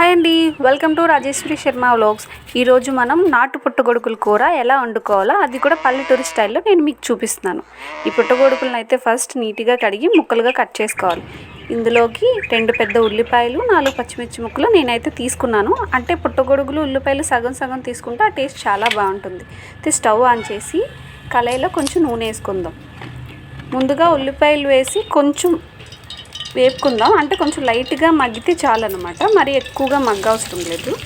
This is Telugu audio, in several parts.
హాయ్ అండి. Welcome to Rajeshwari Sharma vlogs. ఈరోజు మనం నాటు పుట్టగొడుకుల కూర ఎలా వండుకోవాలో అది కూడా పల్లెటూరు స్టైల్లో నేను మీకు చూపిస్తున్నాను. ఈ పుట్టగొడుకులను అయితే ఫస్ట్ నీట్గా కడిగి ముక్కలుగా కట్ చేసుకోవాలి. ఇందులోకి రెండు పెద్ద ఉల్లిపాయలు నాలుగు పచ్చిమిర్చి ముక్కలు నేనైతే తీసుకున్నాను. అంటే పుట్టగొడుగులు ఉల్లిపాయలు సగం సగం తీసుకుంటే ఆ టేస్ట్ చాలా బాగుంటుంది. అయితే స్టవ్ ఆన్ చేసి కళాయిలో కొంచెం నూనె వేసుకుందాం. ముందుగా ఉల్లిపాయలు వేసి కొంచెం వేపుకుందాం. అంటే కొంచెం లైట్గా మగ్గితే చాలన్నమాట. మరి ఎక్కువగా మగ్గ అవసరం లేదు.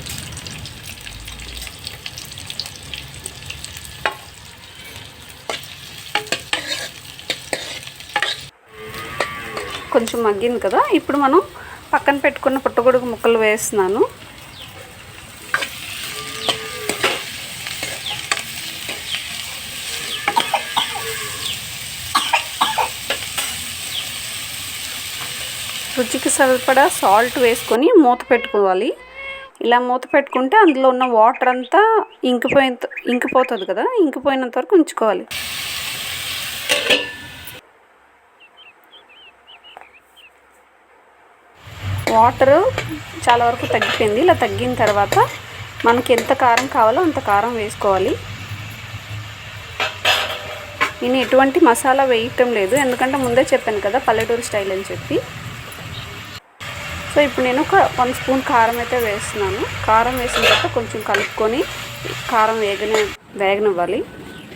కొంచెం మగ్గింది కదా. ఇప్పుడు మనం పక్కన పెట్టుకున్న పుట్టగొడుగు ముక్కలు వేస్తున్నాను. రుచికి సరిపడా సాల్ట్ వేసుకొని మూత పెట్టుకోవాలి. ఇలా మూత పెట్టుకుంటే అందులో ఉన్న వాటర్ అంతా ఇంకిపోయేంత ఇంకిపోతుంది కదా ఇంకిపోయినంత వరకు ఉంచుకోవాలి. వాటర్ చాలా వరకు తగ్గిపోయింది. ఇలా తగ్గిన తర్వాత మనకి ఎంత కారం కావాలో అంత కారం వేసుకోవాలి. నేను ఎటువంటి మసాలా వేయటం లేదు. ఎందుకంటే ముందే చెప్పాను కదా పల్లెటూరు స్టైల్ అని చెప్పి. సో ఇప్పుడు నేను ఒక వన్ స్పూన్ కారం అయితే వేస్తున్నాను. కారం వేసిన తర్వాత కొంచెం కలుపుకొని కారం వేగని వేగనివ్వాలి.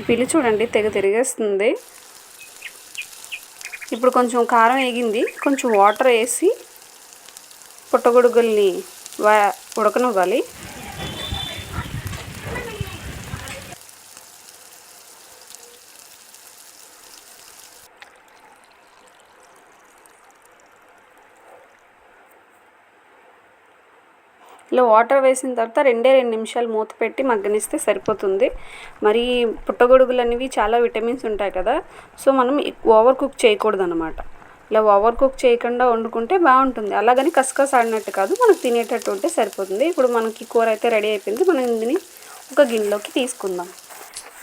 పిల్లి చూడండి తెగ తిరిగేస్తుంది. ఇప్పుడు కొంచెం కారం వేగింది. కొంచెం వాటర్ వేసి పుట్టగొడుగుల్ని ఉడకనివ్వాలి. ఇలా వాటర్ వేసిన తర్వాత రెండే రెండు నిమిషాలు మూత పెట్టి మగ్గనిస్తే సరిపోతుంది. మరి పుట్టగొడుగులు అనేవి చాలా విటమిన్స్ ఉంటాయి కదా. సో మనం ఓవర్ కుక్ చేయకూడదు అనమాట ఇలా ఓవర్ కుక్ చేయకుండా వండుకుంటే బాగుంటుంది. అలాగని కసకస ఆడినట్టు కాదు. మనకు తినేటట్టు ఉంటే సరిపోతుంది. ఇప్పుడు మనకి కూర అయితే రెడీ అయిపోయింది. మనం దీన్ని ఒక గిన్నెలోకి తీసుకుందాం.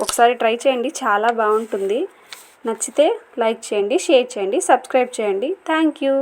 ఒకసారి ట్రై చేయండి. చాలా బాగుంటుంది. నచ్చితే లైక్ చేయండి షేర్ చేయండి సబ్స్క్రైబ్ చేయండి. Thank you.